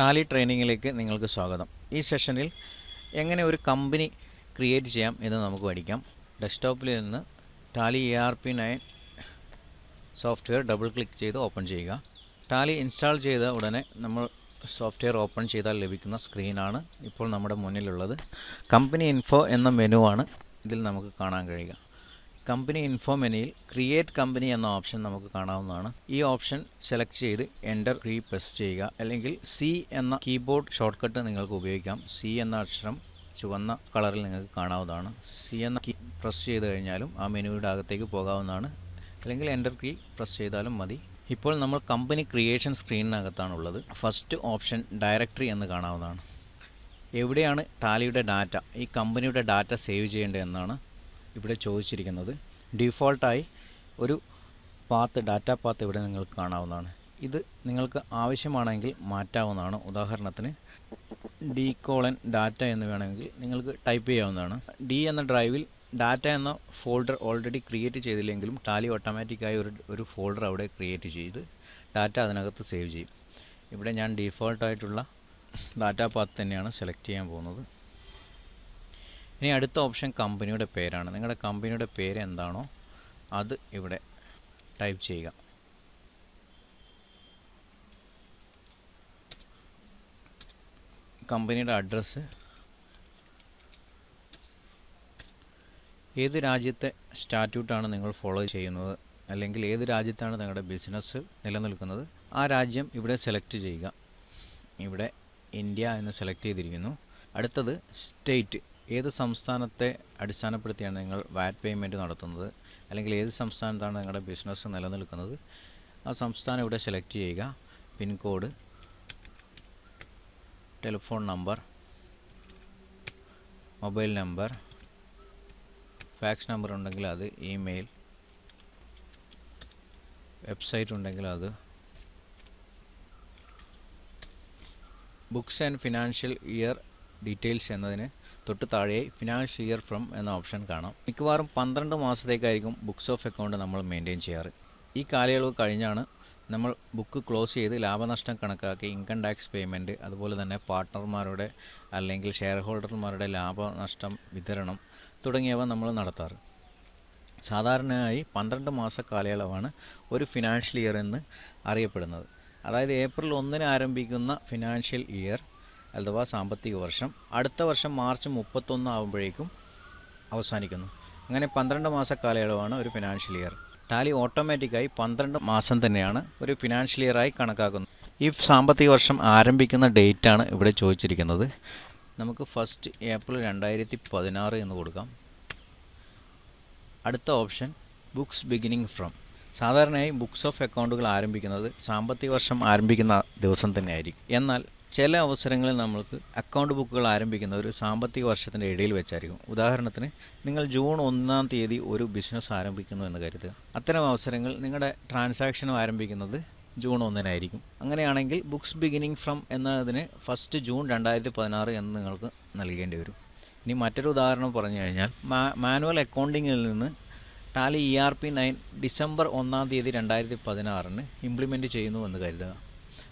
Tally ട്രെയിനിങ്ങിലേക്ക് നിങ്ങൾക്ക് സ്വാഗതം. ഈ സെഷനിൽ എങ്ങനെ ഒരു കമ്പനി ക്രിയേറ്റ് ചെയ്യാം എന്ന് നമുക്ക് പഠിക്കാം. ഡെസ്ക്ടോപ്പിൽ നിന്ന് Tally E R P nine software double click ചെയ്ത് ഓപ്പൺ ചെയ്യുക. ടാലി ഇൻസ്റ്റാൾ ചെയ്ത ഉടനെ നമ്മൾ സോഫ്റ്റ്വെയർ ഓപ്പൺ ചെയ്താൽ ലഭിക്കുന്ന സ്ക്രീനാണ് ഇപ്പോൾ നമ്മുടെ മുന്നിലുള്ളത്. കമ്പനി ഇൻഫോ എന്ന മെനുവാണ് ഇതിൽ നമുക്ക് കാണാൻ കഴിയുക. കമ്പനി ഇൻഫോ മെനുയിൽ ക്രിയേറ്റ് കമ്പനി എന്ന ഓപ്ഷൻ നമുക്ക് കാണാവുന്നതാണ്. ഈ ഓപ്ഷൻ സെലക്ട് ചെയ്ത് എന്റർ കീ പ്രസ് ചെയ്യുക. അല്ലെങ്കിൽ സി എന്ന കീബോർഡ് ഷോർട്ട് കട്ട് നിങ്ങൾക്ക് ഉപയോഗിക്കാം. സി എന്ന അക്ഷരം ചുവന്ന കളറിൽ നിങ്ങൾക്ക് കാണാവുന്നതാണ്. സി എന്ന കീ പ്രസ് ചെയ്ത് കഴിഞ്ഞാലും ആ മെനുയുടെ അകത്തേക്ക് പോകാവുന്നതാണ്. അല്ലെങ്കിൽ എന്റർ കീ പ്രസ് ചെയ്താലും മതി. ഇപ്പോൾ നമ്മൾ കമ്പനി ക്രിയേഷൻ സ്ക്രീനിനകത്താണുള്ളത് ഫസ്റ്റ് ഓപ്ഷൻ ഡയറക്ടറി എന്ന് കാണാവുന്നതാണ്. എവിടെയാണ് ടാലിയുടെ ഡാറ്റ ഈ കമ്പനിയുടെ ഡാറ്റ സേവ് ചെയ്യേണ്ടതെന്നാണ്. ഇവിടെ ചോദിച്ചിരിക്കുന്നത് ഡീഫോൾട്ടായി ഒരു പാത്ത് ഡാറ്റ പാത്ത് ഇവിടെ നിങ്ങൾക്ക് കാണാവുന്നതാണ്. ഇത് നിങ്ങൾക്ക് ആവശ്യമാണെങ്കിൽ മാറ്റാവുന്നതാണ്. ഉദാഹരണത്തിന് ഡി കോളൻ ഡാറ്റ എന്ന് വേണമെങ്കിൽ നിങ്ങൾക്ക് ടൈപ്പ് ചെയ്യാവുന്നതാണ്. ഡി എന്ന ഡ്രൈവിൽ ഡാറ്റ എന്ന ഫോൾഡർ ഓൾറെഡി ക്രിയേറ്റ് ചെയ്തില്ലെങ്കിലും ടാലി ഓട്ടോമാറ്റിക്കായി ഒരു ഒരു ഫോൾഡർ അവിടെ ക്രിയേറ്റ് ചെയ്ത് ഡാറ്റ അതിനകത്ത് സേവ് ചെയ്യും. ഇവിടെ ഞാൻ ഡീഫോൾട്ടായിട്ടുള്ള ഡാറ്റ പാത്ത് തന്നെയാണ് സെലക്ട് ചെയ്യാൻ പോകുന്നത്. ഇനി അടുത്ത ഓപ്ഷൻ കമ്പനിയുടെ പേരാണ്. നിങ്ങളുടെ കമ്പനിയുടെ പേര് എന്താണോ അത് ഇവിടെ ടൈപ്പ് ചെയ്യുക. കമ്പനിയുടെ അഡ്രസ്സ്. ഏത് രാജ്യത്തെ സ്റ്റാറ്റ്യൂട്ടാണ് നിങ്ങൾ ഫോളോ ചെയ്യുന്നത്? അല്ലെങ്കിൽ ഏത് രാജ്യത്താണ് നിങ്ങളുടെ ബിസിനസ് നിലനിൽക്കുന്നത്? ആ രാജ്യം ഇവിടെ സെലക്ട് ചെയ്യുക. ഇവിടെ ഇന്ത്യ എന്ന് സെലക്ട് ചെയ്തിരിക്കുന്നു. അടുത്തത് സ്റ്റേറ്റ്. ഏത് സംസ്ഥാനത്തെ അടിസ്ഥാനപ്പെടുത്തിയാണ് നിങ്ങൾ വാറ്റ് പേയ്മെന്റ് നടത്തുന്നത്? അല്ലെങ്കിൽ ഏത് സംസ്ഥാനത്താണ് നിങ്ങളുടെ ബിസിനസ് നിലനിൽക്കുന്നത്? ആ സംസ്ഥാനം ഇവിടെ സെലക്ട് ചെയ്യുക. Pin code telephone number mobile number fax number ഉണ്ടെങ്കിൽ അത് ഇമെയിൽ വെബ്സൈറ്റ് ഉണ്ടെങ്കിൽ അത് books and financial year details എന്നതിന് തൊട്ട് താഴെ ഫിനാൻഷ്യൽ ഇയർ ഫ്രം എന്ന ഓപ്ഷൻ കാണാം. മിക്കവാറും പന്ത്രണ്ട് മാസത്തേക്കായിരിക്കും ബുക്സ് ഓഫ് അക്കൗണ്ട് നമ്മൾ മെയിന്റെയിൻ ചെയ്യാറ്. ഈ കാലയളവ് കഴിഞ്ഞാണ് നമ്മൾ ബുക്ക് ക്ലോസ് ചെയ്ത് ലാഭനഷ്ടം കണക്കാക്കി ഇൻകം ടാക്സ് പേയ്മെന്റ് അതുപോലെ തന്നെ പാർട്ട്ണർമാരുടെ അല്ലെങ്കിൽ ഷെയർ ഹോൾഡർമാരുടെ ലാഭനഷ്ടം വിതരണം തുടങ്ങിയവ നമ്മൾ നടത്താറ്. സാധാരണയായി പന്ത്രണ്ട് മാസ കാലയളവാണ് ഒരു ഫിനാൻഷ്യൽ ഇയർ എന്ന് അറിയപ്പെടുന്നത്. അതായത് ഏപ്രിൽ ഒന്നിന് ആരംഭിക്കുന്ന ഫിനാൻഷ്യൽ ഇയർ അഥവാ സാമ്പത്തിക വർഷം. അടുത്ത വർഷം മാർച്ച് മുപ്പത്തൊന്ന് ആകുമ്പോഴേക്കും അവസാനിക്കുന്നു. അങ്ങനെ പന്ത്രണ്ട് മാസ കാലയളവാണ് ഒരു ഫിനാൻഷ്യൽ ഇയർ ടാലി ഓട്ടോമാറ്റിക്കായി പന്ത്രണ്ട് മാസം തന്നെയാണ് ഒരു ഫിനാൻഷ്യൽ ഇയറായി കണക്കാക്കുന്നത്. ഈ സാമ്പത്തിക വർഷം ആരംഭിക്കുന്ന ഡേറ്റാണ് ഇവിടെ ചോദിച്ചിരിക്കുന്നത്. നമുക്ക് ഫസ്റ്റ് ഏപ്രിൽ രണ്ടായിരത്തി പതിനാറ് എന്ന് കൊടുക്കാം. അടുത്ത ഓപ്ഷൻ ബുക്സ് ബിഗിനിങ് ഫ്രം സാധാരണയായി ബുക്സ് ഓഫ് അക്കൗണ്ടുകൾ ആരംഭിക്കുന്നത് സാമ്പത്തിക വർഷം ആരംഭിക്കുന്ന ദിവസം തന്നെ ആയിരിക്കും എന്നാൽ ചില അവസരങ്ങളിൽ നമ്മൾക്ക് അക്കൗണ്ട് ബുക്കുകൾ ആരംഭിക്കുന്ന ഒരു സാമ്പത്തിക വർഷത്തിന്റെ ഇടയിൽ വെച്ചായിരിക്കും. ഉദാഹരണത്തിന് നിങ്ങൾ ജൂൺ ഒന്നാം തീയതി ഒരു ബിസിനസ് ആരംഭിക്കുന്നു എന്ന് കരുതുക. അത്തരം അവസരങ്ങൾ നിങ്ങളുടെ ട്രാൻസാക്ഷനും ആരംഭിക്കുന്നത് ജൂൺ ഒന്നിനായിരിക്കും. അങ്ങനെയാണെങ്കിൽ ബുക്സ് ബിഗിനിങ് ഫ്രം എന്നതിന് ഫസ്റ്റ് ജൂൺ രണ്ടായിരത്തി പതിനാറ് എന്ന് നിങ്ങൾക്ക് നൽകേണ്ടി വരും. ഇനി മറ്റൊരു ഉദാഹരണം പറഞ്ഞു കഴിഞ്ഞാൽ മാനുവൽ അക്കൗണ്ടിങ്ങിൽ നിന്ന് Tally E R P nine December ഒന്നാം തീയതി രണ്ടായിരത്തി പതിനാറിന് ഇംപ്ലിമെന്റ് ചെയ്യുന്നു എന്ന് കരുതുക.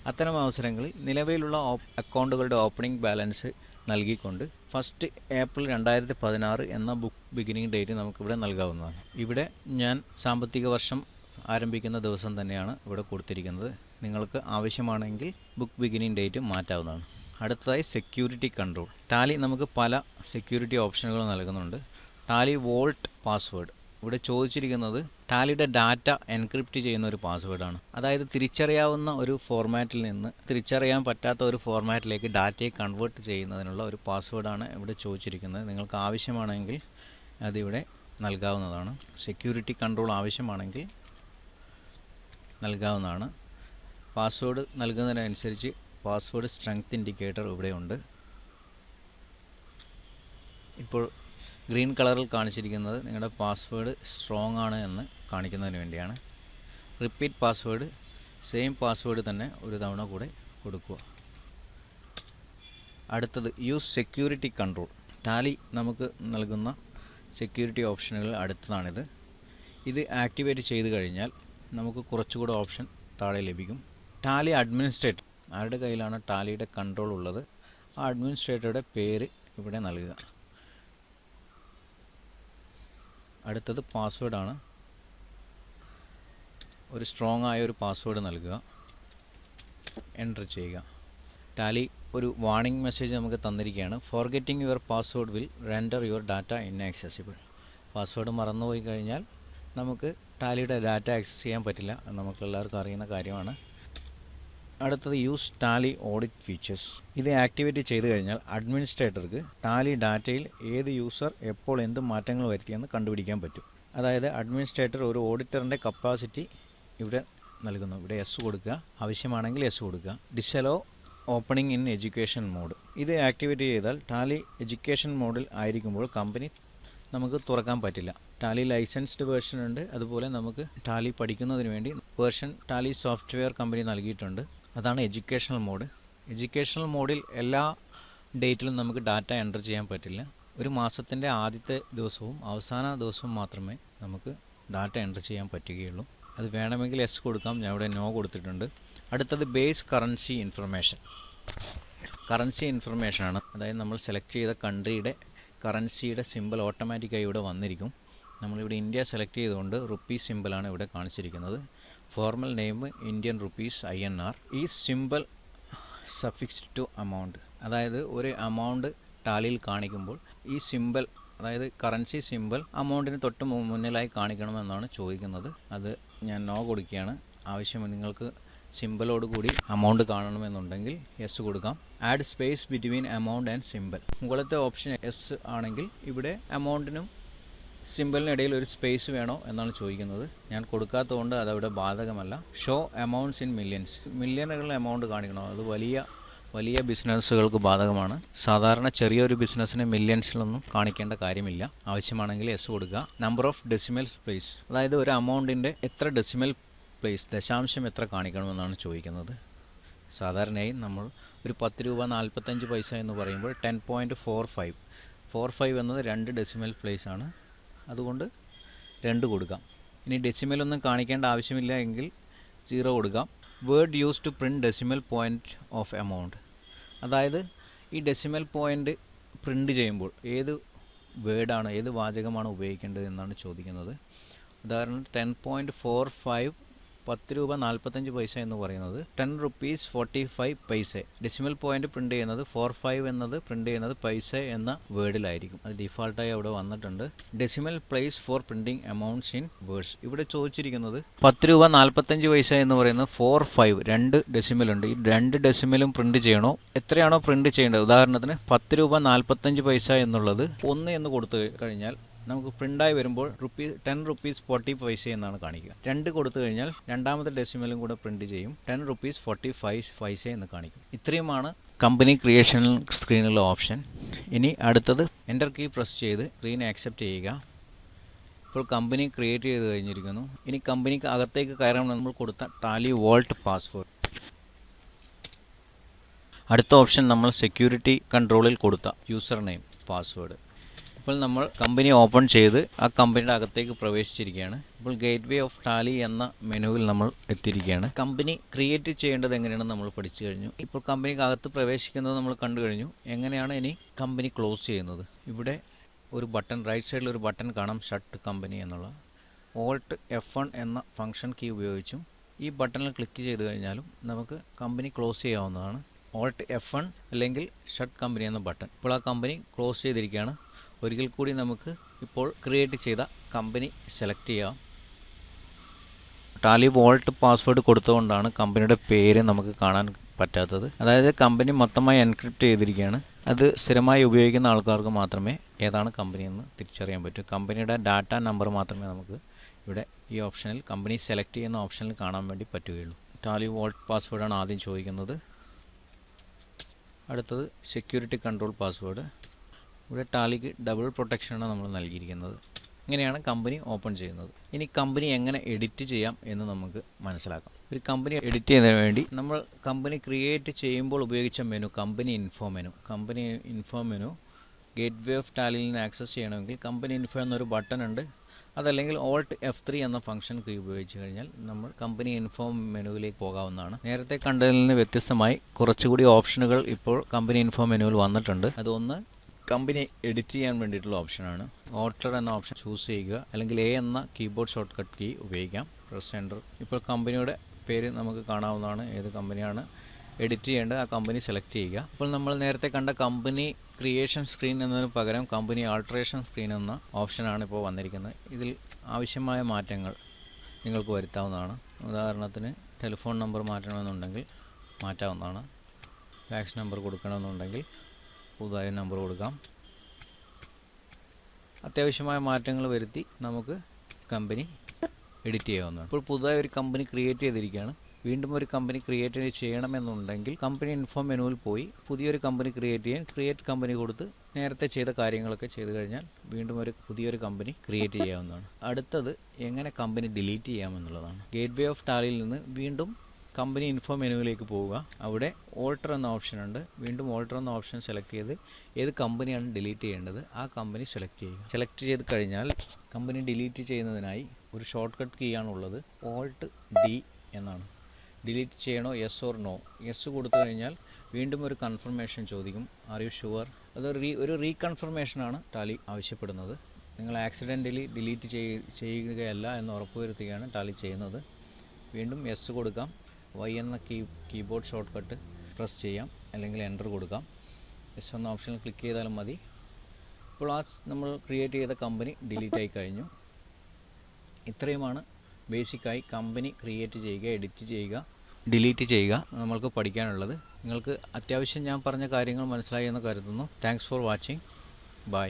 അത്തരം അവസരങ്ങളിൽ നിലവിലുള്ള അക്കൗണ്ടുകളുടെ ഓപ്പണിംഗ് ബാലൻസ് നൽകിക്കൊണ്ട് ഫസ്റ്റ് ഏപ്രിൽ രണ്ടായിരത്തി പതിനാറ് എന്ന ബുക്ക് ബിഗിനിങ് ഡേറ്റ് നമുക്കിവിടെ നൽകാവുന്നതാണ്. ഇവിടെ ഞാൻ സാമ്പത്തിക വർഷം ആരംഭിക്കുന്ന ദിവസം തന്നെയാണ് ഇവിടെ കൊടുത്തിരിക്കുന്നത്. നിങ്ങൾക്ക് ആവശ്യമാണെങ്കിൽ ബുക്ക് ബിഗിനിങ് ഡേറ്റ് മാറ്റാവുന്നതാണ്. അടുത്തതായി സെക്യൂരിറ്റി കൺട്രോൾ. ടാലി നമുക്ക് പല സെക്യൂരിറ്റി ഓപ്ഷനുകൾ നൽകുന്നുണ്ട്. Tally vault password. ഇവിടെ ചോദിച്ചിരിക്കുന്നത് ടാലിയുടെ ഡാറ്റ എൻക്രിപ്റ്റ് ചെയ്യുന്ന ഒരു പാസ്വേഡാണ്. അതായത് തിരിച്ചറിയാവുന്ന ഒരു ഫോർമാറ്റിൽ നിന്ന് തിരിച്ചറിയാൻ പറ്റാത്ത ഒരു ഫോർമാറ്റിലേക്ക് ഡാറ്റയെ കൺവേർട്ട് ചെയ്യുന്നതിനുള്ള ഒരു പാസ്വേഡാണ് ഇവിടെ ചോദിച്ചിരിക്കുന്നത്. നിങ്ങൾക്ക് ആവശ്യമാണെങ്കിൽ അതിവിടെ നൽകാവുന്നതാണ്. സെക്യൂരിറ്റി കൺട്രോൾ ആവശ്യമാണെങ്കിൽ നൽകാവുന്നതാണ്. പാസ്വേഡ് നൽകുന്നതിനനുസരിച്ച് പാസ്വേഡ് സ്ട്രെങ്ത് ഇൻഡിക്കേറ്റർ ഇവിടെയുണ്ട്. ഇപ്പോൾ ഗ്രീൻ കളറിൽ കാണിച്ചിരിക്കുന്നത് നിങ്ങളുടെ പാസ്വേഡ് സ്ട്രോങ് ആണ് എന്ന് കാണിക്കുന്നതിന് വേണ്ടിയാണ്. റിപ്പീറ്റ് പാസ്വേഡ് സെയിം പാസ്വേഡ് തന്നെ ഒരു തവണ കൂടെ കൊടുക്കുക. അടുത്തത് യൂസ് സെക്യൂരിറ്റി കൺട്രോൾ ടാലി നമുക്ക് നൽകുന്ന സെക്യൂരിറ്റി ഓപ്ഷനുകൾ അടുത്തതാണിത്. ഇത് ആക്ടിവേറ്റ് ചെയ്ത് കഴിഞ്ഞാൽ നമുക്ക് കുറച്ചുകൂടെ ഓപ്ഷൻ താഴെ ലഭിക്കും. ടാലി അഡ്മിനിസ്ട്രേറ്റർ ആരുടെ കയ്യിലാണ് ടാലിയുടെ കൺട്രോൾ ഉള്ളത്? ആ അഡ്മിനിസ്ട്രേറ്ററുടെ പേര് ഇവിടെ നൽകുക. അടുത്തത് പാസ്വേഡാണ്. ഒരു സ്ട്രോങ് ആയ ഒരു പാസ്വേഡ് നൽകുക. എന്റർ ചെയ്യുക. ടാലി ഒരു വാർണിംഗ് മെസ്സേജ് നമുക്ക് തന്നിരിക്കുകയാണ്. Forgetting your password will render your data inaccessible password മറന്നുപോയി കഴിഞ്ഞാൽ നമുക്ക് ടാലിയുടെ ഡാറ്റ ആക്സസ് ചെയ്യാൻ പറ്റില്ല. നമുക്കെല്ലാവർക്കും അറിയുന്ന കാര്യമാണ്. അടുത്തത് യൂസ് ടാലി ഓഡിറ്റ് ഫീച്ചേഴ്സ് ഇത് ആക്ടിവേറ്റ് ചെയ്ത് കഴിഞ്ഞാൽ അഡ്മിനിസ്ട്രേറ്റർക്ക് ടാലി ഡാറ്റയിൽ ഏത് യൂസർ എപ്പോൾ എന്ത് മാറ്റങ്ങൾ വരുത്തിയെന്ന് കണ്ടുപിടിക്കാൻ പറ്റും. അതായത് അഡ്മിനിസ്ട്രേറ്റർ ഒരു ഓഡിറ്ററിന്റെ കപ്പാസിറ്റി ഇവിടെ നൽകുന്നു. ഇവിടെ എസ് കൊടുക്കുക. ആവശ്യമാണെങ്കിൽ എസ് കൊടുക്കുക. Disallow opening in education mode ഇത് ആക്ടിവേറ്റ് ചെയ്താൽ ടാലി എഡ്യൂക്കേഷൻ മോഡിൽ ആയിരിക്കുമ്പോൾ കമ്പനി നമുക്ക് തുറക്കാൻ പറ്റില്ല. ടാലി ലൈസൻസ്ഡ് വേർഷൻ ഉണ്ട്. അതുപോലെ നമുക്ക് ടാലി പഠിക്കുന്നതിന് വേണ്ടി വേർഷൻ ടാലി സോഫ്റ്റ്വെയർ കമ്പനി നൽകിയിട്ടുണ്ട്. അതാണ് എഡ്യൂക്കേഷണൽ മോഡ്. എഡ്യൂക്കേഷണൽ മോഡിൽ എല്ലാ ഡേറ്റിലും നമുക്ക് ഡാറ്റ എന്റർ ചെയ്യാൻ പറ്റില്ല. ഒരു മാസത്തിന്റെ ആദ്യത്തെ ദിവസവും അവസാന ദിവസവും മാത്രമേ നമുക്ക് ഡാറ്റ എന്റർ ചെയ്യാൻ പറ്റുകയുള്ളൂ. അത് വേണമെങ്കിൽ എസ് കൊടുക്കാം. ഞാൻ ഇവിടെ നോ കൊടുത്തിട്ടുണ്ട്. അടുത്തത് ബേസ് കറൻസി ഇൻഫർമേഷൻ കറൻസി ഇൻഫർമേഷനാണ് അതായത് നമ്മൾ സെലക്ട് ചെയ്ത കൺട്രിയുടെ കറൻസിയുടെ സിമ്പിൾ ഓട്ടോമാറ്റിക്കായി ഇവിടെ വന്നിരിക്കും. നമ്മളിവിടെ ഇന്ത്യ സെലക്ട് ചെയ്തുകൊണ്ട് റുപ്പീസ് സിമ്പിളാണ് ഇവിടെ കാണിച്ചിരിക്കുന്നത്. Formal name Indian rupees I N R ഈ സിമ്പിൾ സഫിക്സ്ഡ് ടു അമൗണ്ട് അതായത് ഒരു അമൗണ്ട് ടാലിയിൽ കാണിക്കുമ്പോൾ ഈ സിമ്പിൾ അതായത് കറൻസി സിമ്പിൾ അമൗണ്ടിന് തൊട്ട് മുന്നിലായി കാണിക്കണമെന്നാണ് ചോദിക്കുന്നത്. അത് ഞാൻ നോ കൊടുക്കുകയാണ്. ആവശ്യം നിങ്ങൾക്ക് സിമ്പിളോട് കൂടി അമൗണ്ട് കാണണമെന്നുണ്ടെങ്കിൽ എസ് കൊടുക്കാം. Add space between amount and symbol മുകളത്തെ option yes ആണെങ്കിൽ ഇവിടെ എമൗണ്ടിനും സിമ്പിളിനിടയിൽ ഒരു സ്പേസ് വേണോ എന്നാണ് ചോദിക്കുന്നത്. ഞാൻ കൊടുക്കാത്തതുകൊണ്ട് അതവിടെ ബാധകമല്ല. ഷോ എമൗണ്ട്സ് ഇൻ മില്യൻസ് മില്യണുകളുടെ എമൗണ്ട് കാണിക്കണോ. അത് വലിയ വലിയ ബിസിനസ്സുകൾക്ക് ബാധകമാണ്. സാധാരണ ചെറിയൊരു ബിസിനസ്സിന് മില്യൺസിലൊന്നും കാണിക്കേണ്ട കാര്യമില്ല. ആവശ്യമാണെങ്കിൽ എസ് കൊടുക്കുക. നമ്പർ ഓഫ് ഡെസിമൽസ് പ്ലേസ് അതായത് ഒരു അമൗണ്ടിന്റെ എത്ര ഡെസിമൽ പ്ലേസ് ദശാംശം എത്ര കാണിക്കണമെന്നാണ് ചോദിക്കുന്നത്. സാധാരണയായി നമ്മൾ ഒരു പത്ത് രൂപ നാൽപ്പത്തഞ്ച് പൈസ എന്ന് പറയുമ്പോൾ ten point four five four five എന്നത് രണ്ട് ഡെസിമൽ പ്ലേസ് ആണ്. അതുകൊണ്ട് രണ്ട് കൊടുക്കാം. ഇനി ഡെസിമൽ ഒന്നും കാണിക്കേണ്ട ആവശ്യമില്ല എങ്കിൽ സീറോ കൊടുക്കാം. Word use to print decimal point of amount അതായത് ഈ ഡെസിമൽ പോയിന്റ് പ്രിന്റ് ചെയ്യുമ്പോൾ ഏത് വേർഡാണ് ഏത് വാചകമാണ് ഉപയോഗിക്കേണ്ടത് എന്നാണ് ചോദിക്കുന്നത്. ഉദാഹരണം ടെൻ പോയിന്റ് ഫോർ ഫൈവ് പത്ത് രൂപ നാൽപ്പത്തഞ്ച് പൈസ എന്ന് പറയുന്നത് ten rupees forty five paisa. Decimal point print ചെയ്യുന്നത് ഫോർ ഫൈവ് എന്നത് പ്രിന്റ് ചെയ്യുന്നത് പൈസ എന്ന വേർഡിലായിരിക്കും. അത് ഡിഫാൾട്ടായി അവിടെ വന്നിട്ടുണ്ട്. Decimal place for printing amounts in words. ഇവിടെ ചോദിച്ചിരിക്കുന്നത് പത്ത് രൂപ നാൽപ്പത്തഞ്ച് പൈസ എന്ന് പറയുന്നത് ഫോർ ഫൈവ് രണ്ട് ഡെസിമൽ ഉണ്ട് ഈ രണ്ട് ഡെസിമലും പ്രിന്റ് ചെയ്യണോ? എത്രയാണോ പ്രിന്റ് ചെയ്യേണ്ടത്? ഉദാഹരണത്തിന് പത്ത് രൂപ നാൽപ്പത്തഞ്ച് പൈസ എന്നുള്ളത് ഒന്ന് എന്ന് കൊടുത്തു കഴിഞ്ഞാൽ നമുക്ക് പ്രിന്റായി വരുമ്പോൾ റുപ്പീ ടെൻ റുപ്പീസ് ഫോർട്ടി പൈസ എന്നാണ് കാണിക്കുക. രണ്ട് കൊടുത്തു കഴിഞ്ഞാൽ രണ്ടാമത്തെ ഡെസിമലും കൂടെ പ്രിന്റ് ചെയ്യും. ടെൻ റുപ്പീസ് ഫോർട്ടി ഫൈവ് പൈസ എന്ന് കാണിക്കും. ഇത്രയുമാണ് കമ്പനി ക്രിയേഷൻ സ്ക്രീനിലെ ഓപ്ഷൻ. ഇനി അടുത്തത് എന്റർ കീ പ്രസ് ചെയ്ത് സ്ക്രീൻ ആക്സെപ്റ്റ് ചെയ്യുക. ഇപ്പോൾ കമ്പനി ക്രിയേറ്റ് ചെയ്ത് കഴിഞ്ഞിരിക്കുന്നു. ഇനി കമ്പനിക്ക് അകത്തേക്ക് കയറാൻ നമ്മൾ കൊടുത്ത ടാലി വോൾട്ട് പാസ്വേഡ്. അടുത്ത ഓപ്ഷൻ നമ്മൾ സെക്യൂരിറ്റി കൺട്രോളിൽ കൊടുത്ത യൂസർ നെയിം പാസ്വേഡ്. ഇപ്പോൾ നമ്മൾ കമ്പനി ഓപ്പൺ ചെയ്ത് ആ കമ്പനിയുടെ അകത്തേക്ക് പ്രവേശിച്ചിരിക്കുകയാണ്. ഇപ്പോൾ ഗേറ്റ് വേ ഓഫ് ടാലി എന്ന മെനുവിൽ നമ്മൾ എത്തിയിരിക്കുകയാണ്. കമ്പനി ക്രിയേറ്റ് ചെയ്യേണ്ടത് എങ്ങനെയാണെന്ന് നമ്മൾ പഠിച്ചു കഴിഞ്ഞു. ഇപ്പോൾ കമ്പനിക്ക് അകത്ത് പ്രവേശിക്കുന്നത് നമ്മൾ കണ്ടു കഴിഞ്ഞു. എങ്ങനെയാണ് ഇനി കമ്പനി ക്ലോസ് ചെയ്യുന്നത്? ഇവിടെ ഒരു ബട്ടൺ റൈറ്റ് സൈഡിൽ ഒരു ബട്ടൺ കാണാം ഷട്ട് കമ്പനി എന്നുള്ള. ഓൾട്ട് എഫ് എന്ന ഫംഗ്ഷൻ കീ ഉപയോഗിച്ചും. ഈ ബട്ടണിൽ ക്ലിക്ക് ചെയ്ത് കഴിഞ്ഞാലും നമുക്ക് കമ്പനി ക്ലോസ് ചെയ്യാവുന്നതാണ്. ഓൾട്ട് എഫ് അല്ലെങ്കിൽ ഷട്ട് കമ്പനി എന്ന ബട്ടൺ. ഇപ്പോൾ ആ കമ്പനി ക്ലോസ് ചെയ്തിരിക്കുകയാണ്. ഒരിക്കൽ കൂടി നമുക്ക് ഇപ്പോൾ ക്രിയേറ്റ് ചെയ്ത കമ്പനി സെലക്ട് ചെയ്യാം. ടാലി വോൾട്ട് പാസ്വേഡ് കൊടുത്തുകൊണ്ടാണ് കമ്പനിയുടെ പേര് നമുക്ക് കാണാൻ പറ്റാത്തത്. അതായത് കമ്പനി മൊത്തമായി എൻക്രിപ്റ്റ് ചെയ്തിരിക്കുകയാണ്. അത് സ്ഥിരമായി ഉപയോഗിക്കുന്ന ആൾക്കാർക്ക് മാത്രമേ ഏതാണ് കമ്പനി എന്ന് തിരിച്ചറിയാൻ പറ്റൂ. കമ്പനിയുടെ ഡാറ്റ നമ്പർ മാത്രമേ നമുക്ക് ഇവിടെ ഈ ഓപ്ഷനിൽ കമ്പനി സെലക്ട് ചെയ്യുന്ന ഓപ്ഷനിൽ കാണാൻ വേണ്ടി പറ്റുകയുള്ളൂ. ടാലി വോൾട്ട് പാസ്വേഡാണ് ആദ്യം ചോദിക്കുന്നത്. അടുത്തത് സെക്യൂരിറ്റി കൺട്രോൾ പാസ്വേഡ് ഇവിടെ ടാലിക്ക് ഡബിൾ പ്രൊട്ടക്ഷനാണ് നമ്മൾ നൽകിയിരിക്കുന്നത്. ഇങ്ങനെയാണ് കമ്പനി ഓപ്പൺ ചെയ്യുന്നത്. ഇനി കമ്പനി എങ്ങനെ എഡിറ്റ് ചെയ്യാം എന്ന് നമുക്ക് മനസ്സിലാക്കാം. ഒരു കമ്പനി എഡിറ്റ് ചെയ്യുന്നതിന് വേണ്ടി നമ്മൾ കമ്പനി ക്രിയേറ്റ് ചെയ്യുമ്പോൾ ഉപയോഗിച്ച menu company info menu. Company info menu gateway of ടാലിയിൽ നിന്ന് ആക്സസ് ചെയ്യണമെങ്കിൽ കമ്പനി ഇൻഫോ എന്നൊരു ബട്ടൺ ഉണ്ട്. അതല്ലെങ്കിൽ ഓൾട്ട് എഫ് ത്രീ എന്ന ഫംഗ്ഷൻ കീ ഉപയോഗിച്ച് കഴിഞ്ഞാൽ നമ്മൾ കമ്പനി ഇൻഫോം മെനുവിലേക്ക് പോകാവുന്നതാണ്. നേരത്തെ കണ്ടതിൽ നിന്ന് വ്യത്യസ്തമായി കുറച്ചുകൂടി ഓപ്ഷനുകൾ ഇപ്പോൾ കമ്പനി ഇൻഫോം മെനുവിൽ വന്നിട്ടുണ്ട്. അതൊന്ന് കമ്പനി എഡിറ്റ് ചെയ്യാൻ വേണ്ടിയിട്ടുള്ള ഓപ്ഷനാണ് ഓൾട്ടർ എന്ന ഓപ്ഷൻ ചൂസ് ചെയ്യുക. അല്ലെങ്കിൽ എ എന്ന കീബോർഡ് ഷോർട്ട് കട്ട് കീ ഉപയോഗിക്കാം. പ്രസ് എന്റർ ഇപ്പോൾ കമ്പനിയുടെ പേര് നമുക്ക് കാണാവുന്നതാണ്. ഏത് കമ്പനിയാണ് എഡിറ്റ് ചെയ്യേണ്ടത്? ആ കമ്പനി സെലക്ട് ചെയ്യുക. അപ്പോൾ നമ്മൾ നേരത്തെ കണ്ട കമ്പനി ക്രിയേഷൻ സ്ക്രീൻ എന്നതിന് പകരം കമ്പനി ആൾട്രേഷൻ സ്ക്രീൻ എന്ന ഓപ്ഷനാണ് ഇപ്പോൾ വന്നിരിക്കുന്നത്. ഇതിൽ ആവശ്യമായ മാറ്റങ്ങൾ നിങ്ങൾക്ക് വരുത്താവുന്നതാണ്. ഉദാഹരണത്തിന് ടെലിഫോൺ നമ്പർ മാറ്റണമെന്നുണ്ടെങ്കിൽ മാറ്റാവുന്നതാണ്. ഫാക്സ് നമ്പർ കൊടുക്കണമെന്നുണ്ടെങ്കിൽ പുതുതായ നമ്പർ കൊടുക്കാം. അത്യാവശ്യമായ മാറ്റങ്ങൾ വരുത്തി നമുക്ക് കമ്പനി എഡിറ്റ് ചെയ്യാവുന്നതാണ്. ഇപ്പോൾ പുതുതായി ഒരു കമ്പനി ക്രിയേറ്റ് ചെയ്തിരിക്കുകയാണ്. വീണ്ടും ഒരു കമ്പനി ക്രിയേറ്റ് ചെയ്യണമെന്നുണ്ടെങ്കിൽ കമ്പനി ഇൻഫോം മെനുവിൽ പോയി പുതിയൊരു കമ്പനി ക്രിയേറ്റ് ചെയ്യാൻ ക്രിയേറ്റ് കമ്പനി കൊടുത്ത് നേരത്തെ ചെയ്ത കാര്യങ്ങളൊക്കെ ചെയ്തു കഴിഞ്ഞാൽ വീണ്ടും ഒരു പുതിയൊരു കമ്പനി ക്രിയേറ്റ് ചെയ്യാവുന്നതാണ്. അടുത്തത് എങ്ങനെ കമ്പനി ഡിലീറ്റ് ചെയ്യാമെന്നുള്ളതാണ്. ഗേറ്റ് വേ ഓഫ് ടാലിയിൽ നിന്ന് വീണ്ടും കമ്പനി ഇൻഫോ മെനുവിലേക്ക് പോവുക. അവിടെ ഓൾട്ടർ എന്ന ഓപ്ഷൻ ഉണ്ട്. വീണ്ടും ഓൾട്ടർ എന്ന ഓപ്ഷൻ സെലക്ട് ചെയ്ത് ഏത് കമ്പനിയാണ് ഡിലീറ്റ് ചെയ്യേണ്ടത് ആ കമ്പനി സെലക്ട് ചെയ്യുക. സെലക്ട് ചെയ്ത് കഴിഞ്ഞാൽ കമ്പനി ഡിലീറ്റ് ചെയ്യുന്നതിനായി ഒരു ഷോർട്ട് കട്ട് കീ ആണുള്ളത്. ഓൾട്ട് ഡി എന്നാണ്. ഡിലീറ്റ് ചെയ്യണോ യെസ് ഓർ നോ യെസ് കൊടുത്തു കഴിഞ്ഞാൽ വീണ്ടും ഒരു കൺഫർമേഷൻ ചോദിക്കും. ആർ യു ഷുവർ അത് റീ ഒരു റീകൺഫർമേഷനാണ് ടാലി ആവശ്യപ്പെടുന്നത്. നിങ്ങൾ ആക്സിഡന്റലി ഡിലീറ്റ് ചെയ്യുകയല്ല എന്ന് ഉറപ്പുവരുത്തുകയാണ് ടാലി ചെയ്യുന്നത്. വീണ്ടും യെസ് കൊടുക്കാം. വൈ എന്ന key keyboard shortcut press ചെയ്യാം അല്ലെങ്കിൽ എന്റർ കൊടുക്കാം. ജസ്റ്റ് എന്ന ഓപ്ഷനിൽ ക്ലിക്ക് ചെയ്താലും മതി. ഇപ്പോൾ ആ നമ്മൾ ക്രിയേറ്റ് ചെയ്ത കമ്പനി ഡിലീറ്റ് ആയി കഴിഞ്ഞു. ഇത്രയുമാണ് ബേസിക്കായി കമ്പനി ക്രിയേറ്റ് ചെയ്യുക എഡിറ്റ് ചെയ്യുക ഡിലീറ്റ് ചെയ്യുക നമ്മൾക്ക് പഠിക്കാനുള്ളത്. നിങ്ങൾക്ക് അത്യാവശ്യം ഞാൻ പറഞ്ഞ കാര്യങ്ങൾ മനസ്സിലായി എന്ന് കരുതുന്നു. Thanks for watching bye